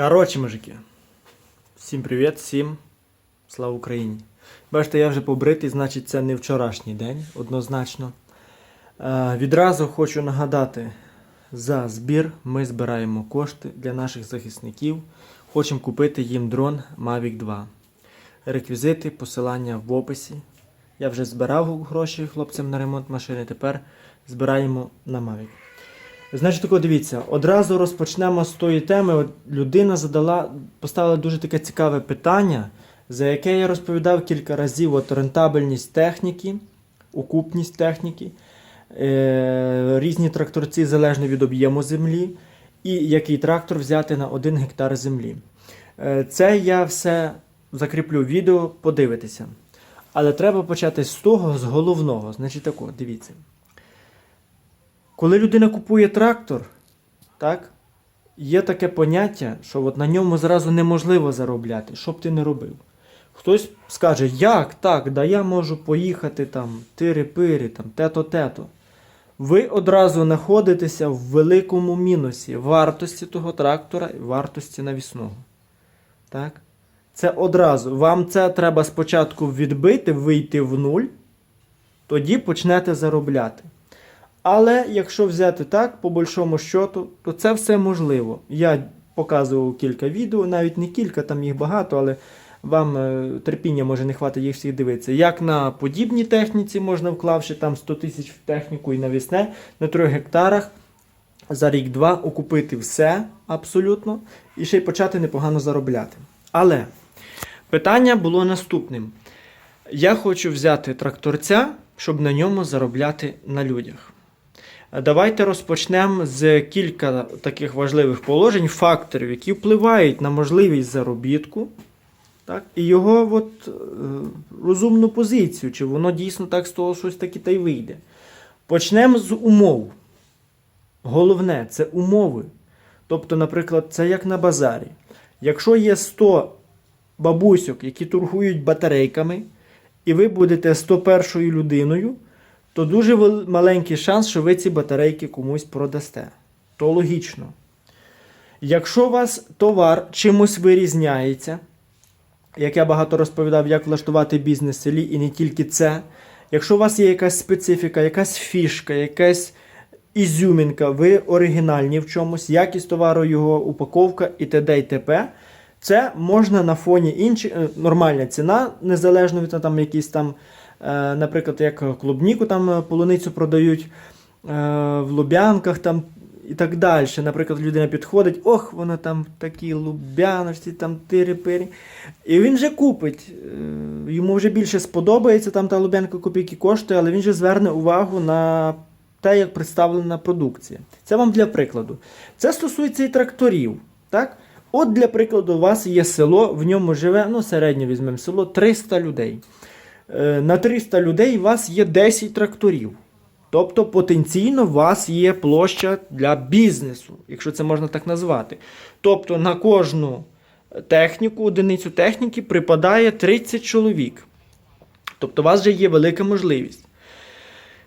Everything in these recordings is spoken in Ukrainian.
Коротше, мужики. Всім привіт, всім слава Україні. Бачите, я вже побритий, значить це не вчорашній день, однозначно. Е, відразу хочу нагадати, за збір ми збираємо кошти для наших захисників. Хочемо купити їм дрон Mavic 2. Реквізити, посилання в описі. Я вже збирав гроші хлопцям на ремонт машини, тепер збираємо на Mavic. Значить, тако дивіться, одразу розпочнемо з тої теми. От людина задала, поставила дуже таке цікаве питання, за яке я розповідав кілька разів: от рентабельність техніки, окупність техніки, е, різні тракторці залежно від об'єму землі, і який трактор взяти на 1 гектар землі. Е, це я все закріплю відео, подивитися. Але треба почати з того, з головного. Значить, тако, дивіться. Коли людина купує трактор, так, є таке поняття, що от на ньому зразу неможливо заробляти, що б ти не робив. Хтось скаже, як так, да я можу поїхати там, тири-пири, там, тето-тето. Ви одразу знаходитеся в великому мінусі вартості того трактора і вартості навісного. Так? Це одразу. Вам це треба спочатку відбити, вийти в нуль, тоді почнете заробляти. Але якщо взяти так, по большому щоту, то це все можливо. Я показував кілька відео, навіть не кілька, там їх багато, але вам е, терпіння може не хватить їх всіх дивитися. Як на подібній техніці можна вклавши там 100 тисяч в техніку і навісне на 3 гектарах за рік-два окупити все абсолютно і ще й почати непогано заробляти. Але питання було наступним. Я хочу взяти тракторця, щоб на ньому заробляти на людях. Давайте розпочнемо з кілька таких важливих положень, факторів, які впливають на можливість заробітку, так, і його от, е, розумну позицію, чи воно дійсно так з того щось таки та й вийде. Почнемо з умов. Головне це умови. Тобто, наприклад, це як на базарі. Якщо є 100 бабусьок, які торгують батарейками, і ви будете 101 людиною, то дуже маленький шанс, що ви ці батарейки комусь продасте. То логічно. Якщо у вас товар чимось вирізняється, як я багато розповідав, як влаштувати бізнес в селі, і не тільки це. Якщо у вас є якась специфіка, якась фішка, якась ізюмінка, ви оригінальні в чомусь, якість товару, його упаковка і т.д. і т.п., це можна на фоні інших, е, нормальна ціна, незалежно від там якісь там, наприклад, як клубніку там е, полуницю продають е, в Лубянках там і так далі. Наприклад, людина підходить, ох, вона там такі лубяночці, там тири-пири. І він же купить. Е, Йому вже більше сподобається, там та лубянка копійки коштує, але він же зверне увагу на те, як представлена продукція. Це вам для прикладу. Це стосується і тракторів. Так? От, для прикладу, у вас є село, в ньому живе, ну, середньо візьмемо село, 300 людей. Е, На 300 людей у вас є 10 тракторів. Тобто потенційно у вас є площа для бізнесу, якщо це можна так назвати. Тобто на кожну техніку, одиницю техніки припадає 30 чоловік. Тобто у вас вже є велика можливість.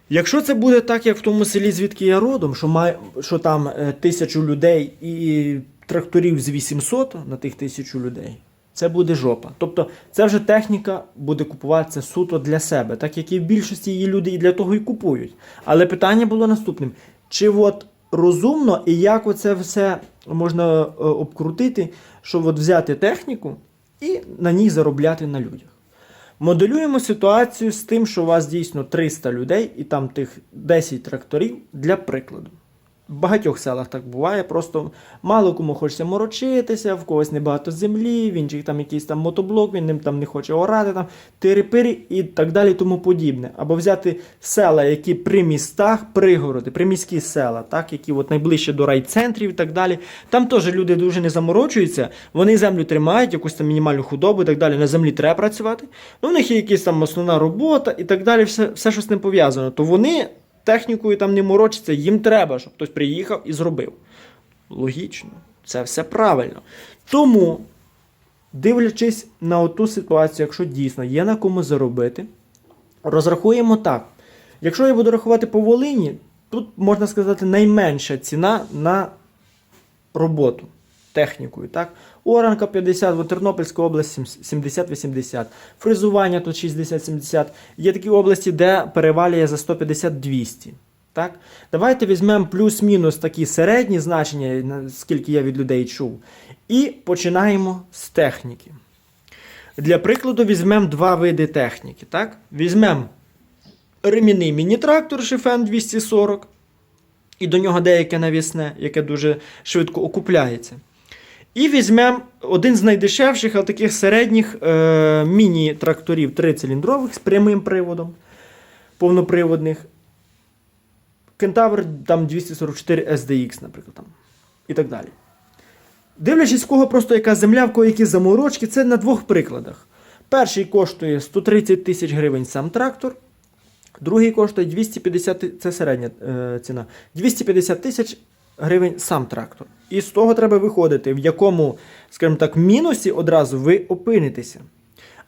Якщо це буде так, як в тому селі, звідки я родом, що, має, що там е, тисячу людей і тракторів з 800 на тих тисячу людей, це буде жопа. Тобто це вже техніка буде купуватися суто для себе, так як і в більшості її люди і для того і купують. Але питання було наступним: чи от розумно і як оце все можна е, обкрутити, щоб от взяти техніку і на ній заробляти на людях? Моделюємо ситуацію з тим, що у вас дійсно 300 людей і там тих 10 тракторів для прикладу. В багатьох селах так буває, просто мало кому хочеться морочитися, в когось небагато землі, в інших там якийсь там мотоблок, він ним там не хоче орати, там тири-пири і так далі, тому подібне. Або взяти села, які при містах, пригороди, приміські села, так, які от найближче до райцентрів і так далі. Там теж люди дуже не заморочуються, вони землю тримають, якусь там мінімальну худобу і так далі. На землі треба працювати. Ну, в них є якась там основна робота і так далі, все, все що з ним пов'язано. То вони технікою там не морочаться, їм треба, щоб хтось приїхав і зробив. Логічно, це все правильно. Тому, дивлячись на оту ситуацію, якщо дійсно є на кому заробити, розрахуємо так. Якщо я буду рахувати по Волині, тут можна сказати найменша ціна на роботу. Технікою. Так? Оранка 50, в Тернопільська область 70-80, фрезування тут 60-70. Є такі області, де перевалює за 150-200. Так? Давайте візьмемо плюс-мінус такі середні значення, на- скільки я від людей чув. І починаємо з техніки. Для прикладу, візьмемо два види техніки. Так? Візьмемо ремінний міні-трактор Шифен 240, і до нього деяке навісне, яке дуже швидко окупляється. І візьмемо один з найдешевших, а таких середніх е, міні-тракторів трициліндрових з прямим приводом, повноприводних. Кентавр там 244 SDX, наприклад. Там, і так далі. Дивлячись, в кого просто яка земля, в кого які заморочки, це на двох прикладах. Перший коштує 130 тисяч гривень сам трактор, другий коштує 250 це середня е, ціна. 250 тисяч гривень сам трактор. І з того треба виходити, в якому, скажімо так, мінусі одразу ви опинитеся.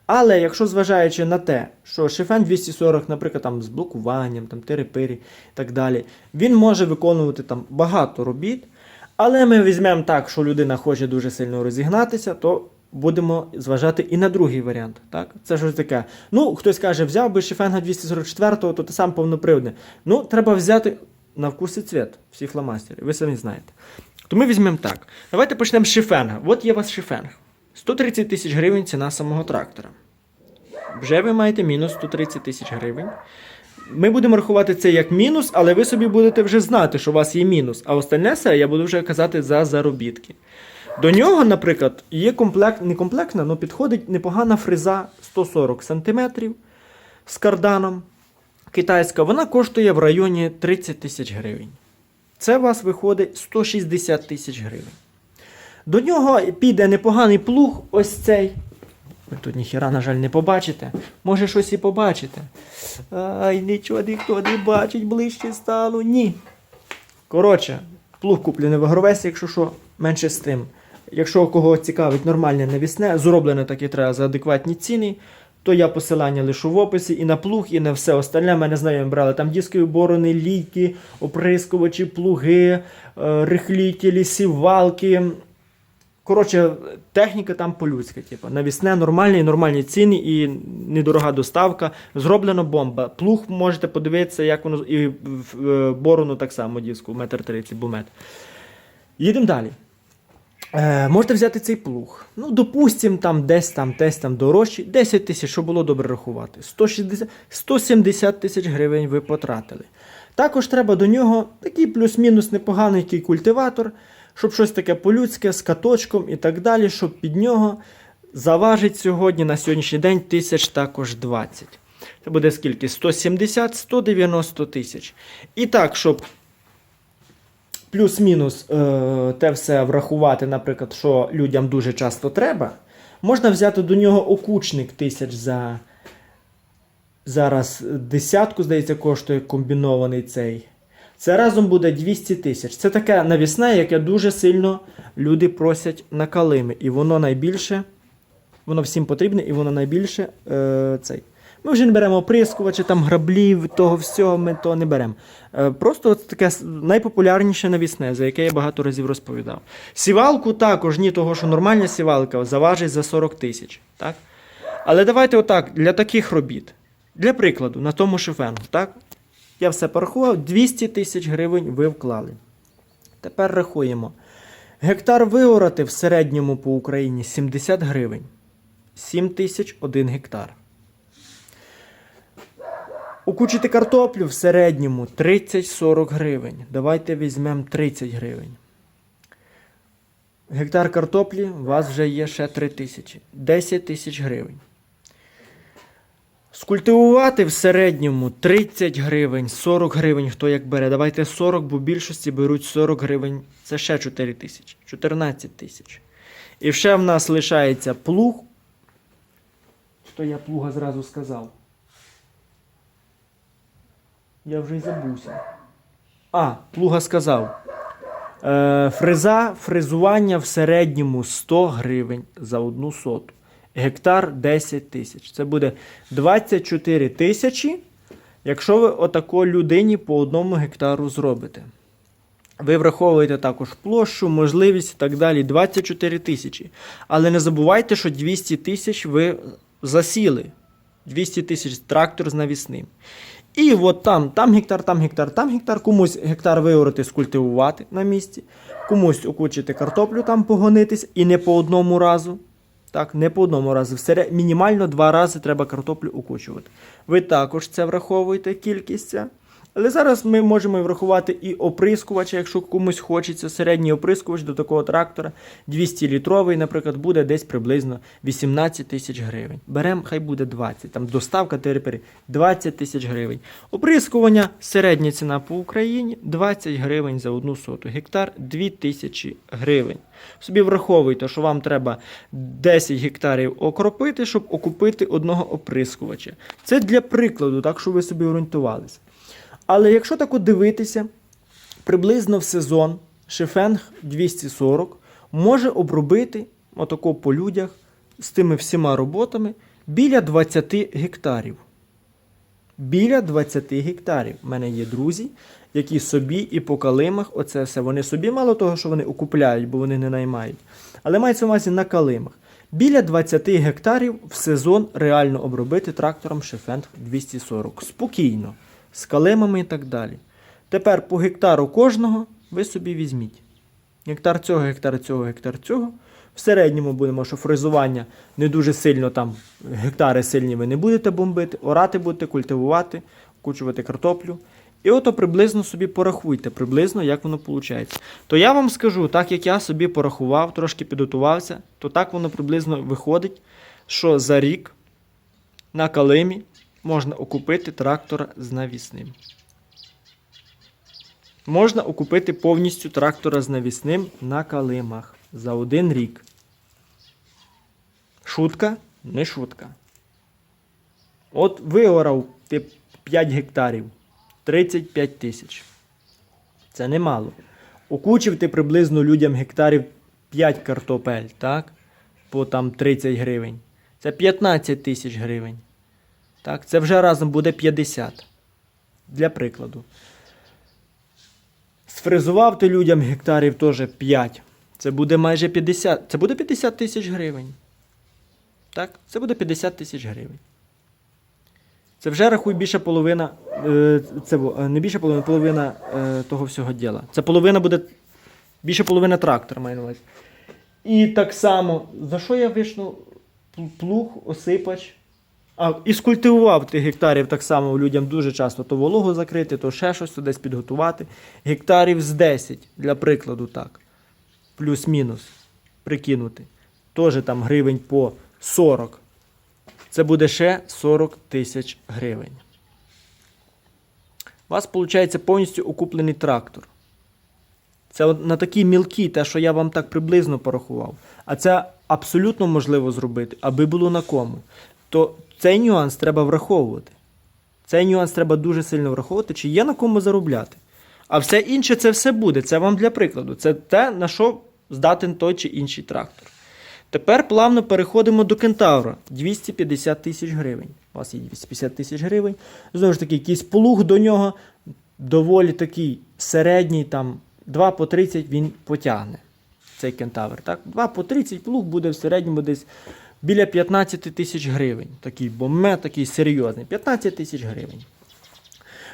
Але якщо зважаючи на те, що Шифен 240, наприклад, там з блокуванням, там тири-пирі і так далі, він може виконувати там багато робіт. Але ми візьмемо так, що людина хоче дуже сильно розігнатися, то будемо зважати і на другий варіант. Так? Це щось таке. Ну, хтось каже, взяв би Шифенга 244, то ти сам повноприводний. Ну, треба взяти на вкус і цвіт всі фломастери, ви самі знаєте. То ми візьмемо так. Давайте почнемо з Шифенга. От є у вас Шифенг. 130 тисяч гривень ціна самого трактора. Вже ви маєте мінус 130 тисяч гривень. Ми будемо рахувати це як мінус, але ви собі будете вже знати, що у вас є мінус. А остальне все я буду вже казати за заробітки. До нього, наприклад, є комплект, не комплектна, але підходить непогана фреза 140 см з карданом. Китайська, вона коштує в районі 30 тисяч гривень. Це у вас виходить 160 тисяч гривень. До нього піде непоганий плуг, ось цей. Ви тут ніхіра, на жаль, не побачите. Може, щось і побачите. Ай, нічого ніхто не бачить, ближче стало. Ні. Коротше, плуг куплений в Агровесі, якщо що, менше з тим. Якщо кого цікавить нормальне навісне, зроблене так і треба за адекватні ціни, то я посилання лишу в описі і на плуг, і на все остальне. Мене знайомі брали там дискові борони, лійки, оприскувачі, плуги, е, рихлітелі, сівалки. Коротше, техніка там по-людськи, типу. Навісне, нормальні, нормальні ціни і недорога доставка. Зроблено бомба. Плуг можете подивитися, як воно і в- е, борону так само диску, метр тридцять, бумет. Їдемо далі. Е, можете взяти цей плуг. Ну, допустимо, там десь там, десь там дорожчі. 10 тисяч, щоб було добре рахувати. 160, 170 тисяч гривень ви потратили. Також треба до нього такий плюс-мінус непоганий культиватор, щоб щось таке по-людське з каточком і так далі, щоб під нього заважить сьогодні на сьогоднішній день тисяч також 20. Це буде скільки? 170-190 тисяч. І так, щоб плюс-мінус е, те все врахувати, наприклад, що людям дуже часто треба, можна взяти до нього окучник тисяч за. Зараз десятку, здається, коштує комбінований цей. Це разом буде 200 тисяч. Це таке навісне, яке дуже сильно люди просять на калими. І воно найбільше, воно всім потрібне, і воно найбільше е, цей. Ми вже не беремо оприскувачі, там граблів, того всього, ми то не беремо. Е, просто от таке найпопулярніше навісне, за яке я багато разів розповідав. Сівалку також, ні того, що нормальна сівалка заважить за 40 тисяч. Так? Але давайте отак, для таких робіт. Для прикладу, на тому шифенгу, так? Я все порахував, 200 тисяч гривень ви вклали. Тепер рахуємо. Гектар виорати в середньому по Україні 70 гривень. 7 тисяч 1 гектар. Укучити картоплю в середньому 30-40 гривень. Давайте візьмемо 30 гривень. Гектар картоплі у вас вже є ще 3 тисячі. 10 тисяч гривень. Скультивувати в середньому 30 гривень, 40 гривень, хто як бере. Давайте 40, бо більшості беруть 40 гривень. Це ще 4 тисячі, 14 тисяч. І ще в нас лишається плуг. Що я плуга зразу сказав? Я вже й забувся. А, плуга сказав. Е, фреза, фрезування в середньому 100 гривень за одну соту. Гектар 10 тисяч. Це буде 24 тисячі, якщо ви отако людині по одному гектару зробите. Ви враховуєте також площу, можливість і так далі. 24 тисячі. Але не забувайте, що 200 тисяч ви засіли. 200 тисяч трактор з навісним. І от там, там гектар, там гектар, там гектар, комусь гектар виорити, скультивувати на місці, комусь окучити картоплю там погонитись і не по одному разу. Так, не по одному разу. Всере... Мінімально два рази треба картоплю окучувати. Ви також це враховуєте кількість. Але зараз ми можемо врахувати і оприскувач, якщо комусь хочеться. Середній оприскувач до такого трактора 200 літровий, наприклад, буде десь приблизно 18 тисяч гривень. Беремо, хай буде 20. Там доставка терепери 20 тисяч гривень. Оприскування, середня ціна по Україні 20 гривень за одну соту. Гектар 2 тисячі гривень. Собі враховуйте, що вам треба 10 гектарів окропити, щоб окупити одного оприскувача. Це для прикладу, так що ви собі орієнтувалися. Але якщо так от дивитися, приблизно в сезон шифенг 240 може обробити отако по людях з тими всіма роботами біля 20 гектарів. Біля 20 гектарів. У мене є друзі, які собі і по калимах, оце все. Вони собі мало того, що вони окупляють, бо вони не наймають. Але мається на увазі на калимах. Біля 20 гектарів в сезон реально обробити трактором Шефенг 240. Спокійно, з калимами і так далі. Тепер по гектару кожного ви собі візьміть. Гектар цього, гектар цього, гектар цього. В середньому будемо, що фрезування не дуже сильно там гектари сильні ви не будете бомбити, орати будете, культивувати, кучувати картоплю. І ото приблизно собі порахуйте, приблизно як воно виходить. То я вам скажу, так як я собі порахував, трошки підготувався, то так воно приблизно виходить, що за рік на калимі можна окупити трактора з навісним. Можна окупити повністю трактора з навісним на калимах за один рік. Шутка? Не шутка. От виорав ти 5 гектарів, 35 тисяч. Це немало. Окучив ти приблизно людям гектарів 5 картопель, так? По там 30 гривень. Це 15 тисяч гривень. Так, це вже разом буде 50. Для прикладу. Сфрезував ти людям гектарів теж 5. Це буде майже 50. Це буде 50 тисяч гривень. Так? Це буде 50 тисяч гривень. Це вже рахуй більше половина. е, Це е, не більше половина, половина е, того всього діла. Це половина буде. Більше половина трактора маю на увазі. І так само, за що я вишну плуг, осипач. А, і скультивував тих гектарів так само людям дуже часто то вологу закрити, то ще щось то десь підготувати. Гектарів з 10, для прикладу, так. Плюс-мінус. Прикинути. Теж там гривень по 40. Це буде ще 40 тисяч гривень. У вас, виходить, повністю окуплений трактор. Це на такі мілкі, те, що я вам так приблизно порахував. А це абсолютно можливо зробити, аби було на кому. То цей нюанс треба враховувати. Цей нюанс треба дуже сильно враховувати, чи є на кому заробляти. А все інше це все буде. Це вам для прикладу. Це те, на що здатен той чи інший трактор. Тепер плавно переходимо до кентавра. 250 тисяч гривень. У вас є 250 тисяч гривень. Знову ж таки, якийсь плуг до нього доволі такий середній, там 2 по 30 він потягне. Цей кентавр. Так? 2 по 30 плуг буде в середньому десь біля 15 тисяч гривень. Такий бомет, такий серйозний. 15 тисяч гривень.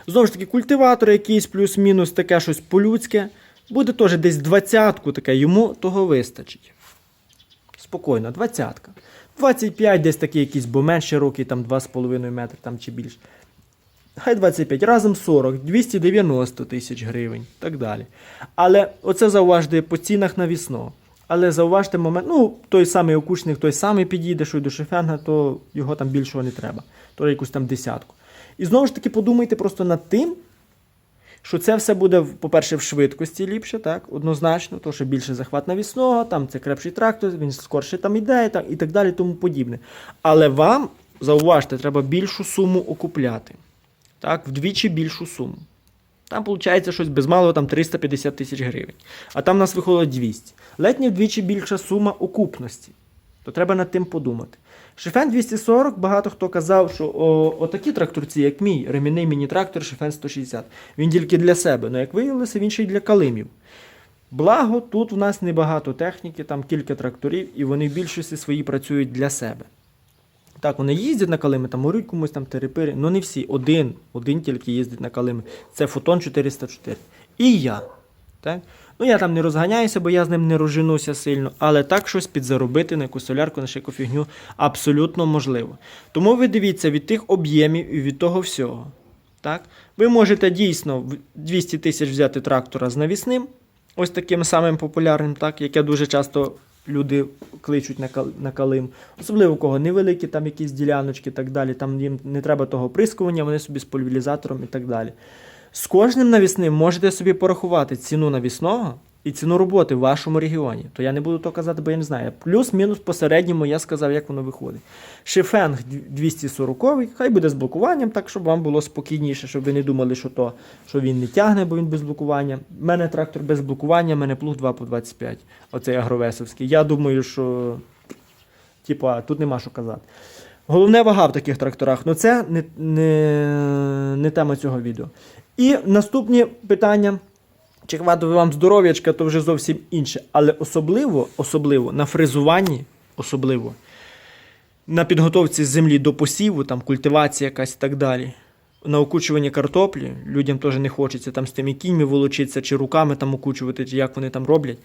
Знову ж таки, культиватор якийсь плюс-мінус, таке щось по-людське. Буде теж десь двадцятку таке, йому того вистачить. Спокійно, двадцятка. 25 десь такий якийсь, бо менше років, там 2,5 метри там чи більше. Хай 25, разом 40, 290 тисяч гривень так далі. Але оце зауважте по цінах навісно. Але зауважте момент, ну, той самий окучник, той самий підійде, що й до шефенга, то його там більшого не треба. То якусь там десятку. І знову ж таки подумайте просто над тим, що це все буде, по-перше, в швидкості ліпше, так, однозначно, то що більше захват навісного, там це крепший трактор, він скорше там іде, так, і так далі, тому подібне. Але вам, зауважте, треба більшу суму окупляти. Так, вдвічі більшу суму. Там виходить щось без малого там 350 тисяч гривень. А там у нас виходить 200. Ледь не вдвічі більша сума окупності. То треба над тим подумати. Шифен 240, багато хто казав, що о, отакі тракторці, як мій, ремінний міні-трактор Шифен 160. Він тільки для себе. Ну, як виявилося, він ще й для калимів. Благо, тут в нас небагато техніки, там кілька тракторів, і вони в більшості свої працюють для себе. Так, вони їздять на калими, там орють комусь там терепири, ну не всі. Один, один тільки їздить на калими. Це Фотон 404. І я. Так? Ну я там не розганяюся, бо я з ним не розженуся сильно, але так щось підзаробити на якусь солярку, на яку фігню абсолютно можливо. Тому ви дивіться від тих об'ємів і від того всього. Так? Ви можете дійсно 200 тисяч взяти трактора з навісним, ось таким самим популярним, так, яке дуже часто люди кличуть на, калим. Особливо у кого невеликі там якісь діляночки так далі. Там їм не треба того прискування, вони собі з пульверізатором і так далі. З кожним навісним можете собі порахувати ціну навісного і ціну роботи в вашому регіоні. То я не буду то казати, бо я не знаю. Плюс-мінус по середньому я сказав, як воно виходить. Шифенг 240, хай буде з блокуванням, так щоб вам було спокійніше, щоб ви не думали, що то, що він не тягне, бо він без блокування. У мене трактор без блокування, в мене плуг 2 по 25. Оцей агровесовський. Я думаю, що типа, тут нема що казати. Головне вага в таких тракторах, ну це не, не, не тема цього відео. І наступні питання. Чи хватить вам здоров'ячка, то вже зовсім інше. Але особливо, особливо на фрезуванні, особливо на підготовці землі до посіву, там культивація якась і так далі. На окучуванні картоплі людям теж не хочеться там з тими кіньми волочитися, чи руками там окучувати, чи як вони там роблять.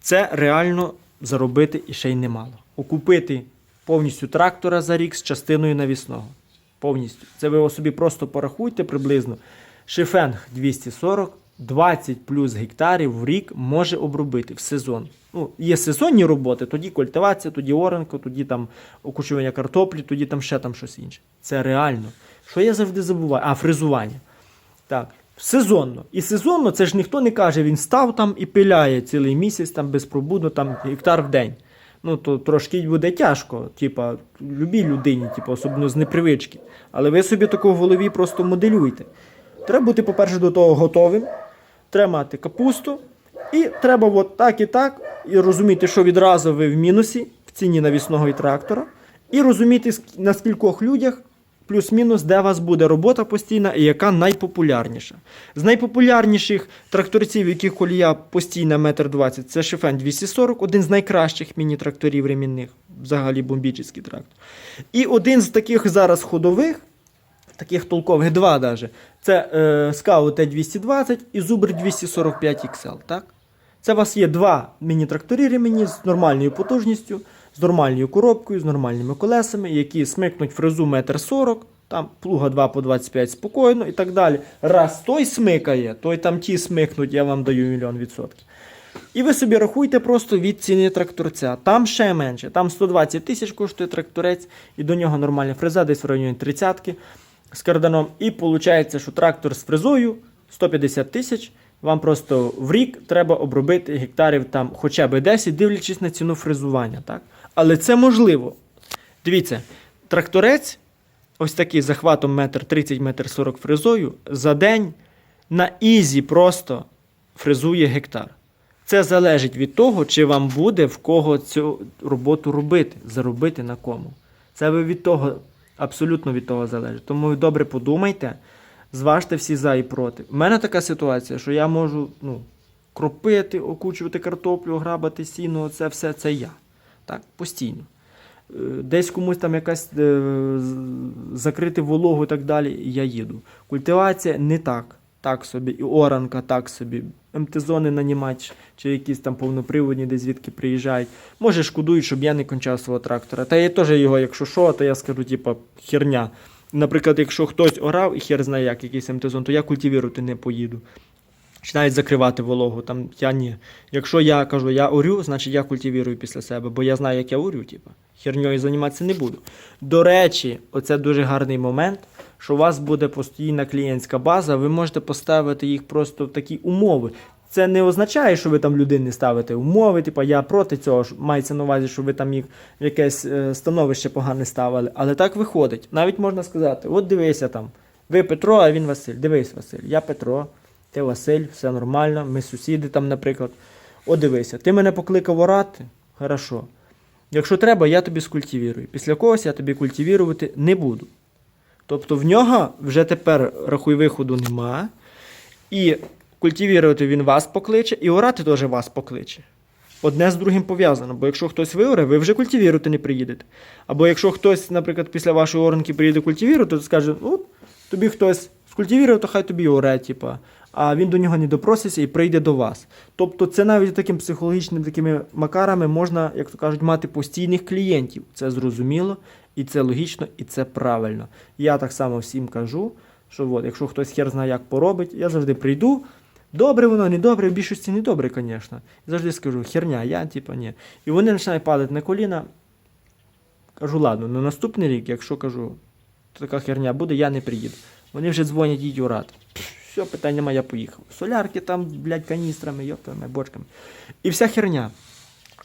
Це реально заробити і ще й немало. Окупити повністю трактора за рік з частиною навісного. Повністю. Це ви собі просто порахуйте приблизно. Шифенг 240, 20 плюс гектарів в рік може обробити в сезон. Ну, є сезонні роботи, тоді культивація, тоді оранка, тоді там окучування картоплі, тоді там ще там щось інше. Це реально. Що я завжди забуваю? А, фрезування. Так, сезонно. І сезонно це ж ніхто не каже, він став там і пиляє цілий місяць там безпробудно, там гектар в день. Ну, то трошки буде тяжко, типа, любій людині, типа, особливо з непривички. Але ви собі таку в голові просто моделюйте. Треба бути, по-перше, до того готовим. Треба мати капусту. І треба от так і так, і розуміти, що відразу ви в мінусі в ціні навісного і трактора, і розуміти, на скількох людях, плюс-мінус, де у вас буде робота постійна і яка найпопулярніша. З найпопулярніших тракторців, яких колія постійна 1,20 м, це Шефен 240, один з найкращих міні-тракторів ремінних, взагалі бомбічний трактор. І один з таких зараз ходових, таких толкових два даже. Це е, Scout T220 і Zubr 245 XL. Так? Це у вас є два міні-трактори ремені з нормальною потужністю, з нормальною коробкою, з нормальними колесами, які смикнуть фрезу 1,40 м, там плуга 2 по 25 спокійно і так далі. Раз той смикає, той там ті смикнуть, я вам даю мільйон відсотків. І ви собі рахуйте просто від ціни тракторця. Там ще менше. Там 120 тисяч коштує тракторець, і до нього нормальна фреза, десь в районі 30 з карданом. І виходить, що трактор з фрезою 150 тисяч. Вам просто в рік треба обробити гектарів там хоча б 10, дивлячись на ціну фрезування. Так? Але це можливо. Дивіться, тракторець, ось такий захватом 1,30 метр 40 фрезою, за день на ізі просто фрезує гектар. Це залежить від того, чи вам буде в кого цю роботу робити, заробити на кому. Це ви від того, абсолютно від того залежить. Тому ви добре подумайте, зважте всі за і проти. У мене така ситуація, що я можу ну, кропити, окучувати картоплю, грабати сіно, це все це я. Так, постійно. Е, Десь комусь там якась е, закрити вологу і так далі, я їду. Культивація не так. Так собі, і оранка так собі. МТ-зони нанімати, чи якісь там повноприводні, де звідки приїжджають. Може, шкодують, щоб я не кончав свого трактора. Та я теж його, якщо що, то я скажу, типа, херня. Наприклад, якщо хтось орав і хер знає як якийсь МТ-зон, то я культивірувати не поїду. Чи навіть закривати вологу, там я ні. Якщо я кажу, я орю, значить я культивірую після себе, бо я знаю, як я орю, типу. Херньою займатися не буду. До речі, оце дуже гарний момент, що у вас буде постійна клієнтська база, ви можете поставити їх просто в такі умови. Це не означає, що ви там людині ставите умови, типу я проти цього, мається на увазі, що ви там їх в якесь е, становище погане ставили. Але так виходить. Навіть можна сказати: от дивися там, ви Петро, а він Василь. Дивись, Василь, я Петро, ти Василь, все нормально, ми сусіди там, наприклад. От дивися, ти мене покликав орати, хорошо. Якщо треба, я тобі скультивірую. Після когось я тобі культивірувати не буду. Тобто в нього вже тепер рахуй виходу нема. І культивірувати він вас покличе, і орати теж вас покличе. Одне з другим пов'язано, бо якщо хтось виоре, ви вже культивірувати не приїдете. Або якщо хтось, наприклад, після вашої оранки приїде культивірувати, то скаже, ну, тобі хтось скультивірує, то хай тобі оре, типа. А він до нього не допроситься і прийде до вас. Тобто це навіть таким психологічним такими макарами можна, як то кажуть, мати постійних клієнтів. Це зрозуміло, і це логічно, і це правильно. Я так само всім кажу, що от, якщо хтось хер знає, як поробить, я завжди прийду. Добре воно, не добре, в більшості не добре, звісно. Завжди скажу, херня, я, типа, ні. І вони починають падати на коліна. Кажу, ладно, на наступний рік, якщо кажу, така херня буде, я не приїду. Вони вже дзвонять, їдь у рад. Все, питання немає, я поїхав. Солярки там, блядь, каністрами, йоптами, бочками. І вся херня.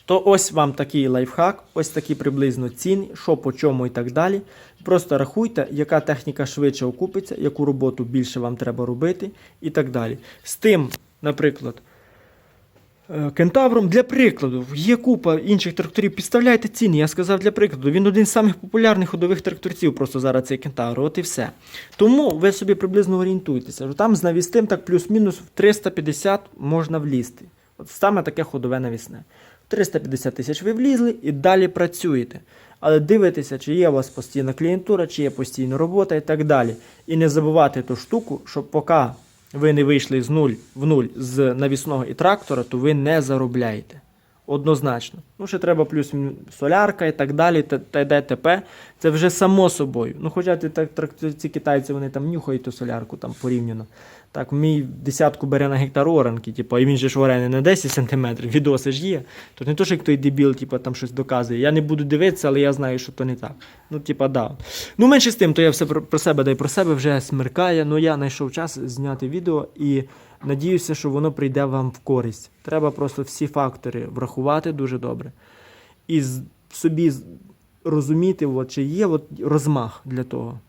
То ось вам такий лайфхак, ось такі приблизно ціни, що по чому і так далі. Просто рахуйте, яка техніка швидше окупиться, яку роботу більше вам треба робити і так далі. З тим, наприклад, е, кентавром для прикладу, є купа інших тракторів. Підставляйте ціни. Я сказав для прикладу. Він один з самих популярних ходових тракторців, просто зараз цей кентавр. От і все. Тому ви собі приблизно орієнтуєтеся. що Там з навістим так плюс-мінус в 350 можна влізти. От саме таке ходове навісне. В 350 тисяч ви влізли і далі працюєте. Але дивитеся, чи є у вас постійна клієнтура, чи є постійна робота і так далі. І не забувати ту штуку, щоб поки ви не вийшли з нуль в нуль з навісного і трактора, то ви не заробляєте. Однозначно. Ну, ще треба плюс солярка і так далі, та та й т.п. Це вже само собою. Ну, хоча ці китайці вони там нюхають ту солярку там порівняно. Так, мій десятку бере на гектар оранки, типу, і він же ж варений на 10 см, відоси ж є. То не то, що як той дебіл, типу, там щось доказує. Я не буду дивитися, але я знаю, що то не так. Ну, типа, да. Ну, менше з тим, то я все про, себе да й про себе вже смеркає. Ну, я знайшов час зняти відео і надіюся, що воно прийде вам в користь. Треба просто всі фактори врахувати дуже добре. І собі розуміти, от, чи є от розмах для того.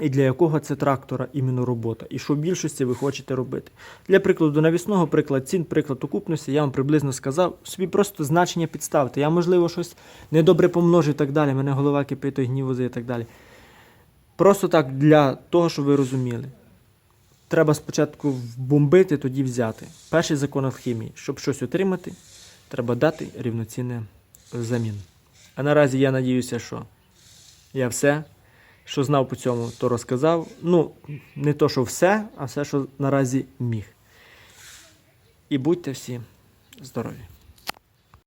І для якого це трактора іменно робота, і що в більшості ви хочете робити. Для прикладу навісного, приклад цін, приклад окупності, я вам приблизно сказав, собі просто значення підставте. Я, можливо, щось недобре помножу і так далі, мене голова кипить, той гнів вози і так далі. Просто так для того, щоб ви розуміли. Треба спочатку вбомбити, тоді взяти. Перший закон алхімії. Щоб щось отримати, треба дати рівноцінне взамін. А наразі я надіюся, що я все, що знав по цьому, то розказав. Ну, не то, що все, а все, що наразі міг. І будьте всі здорові!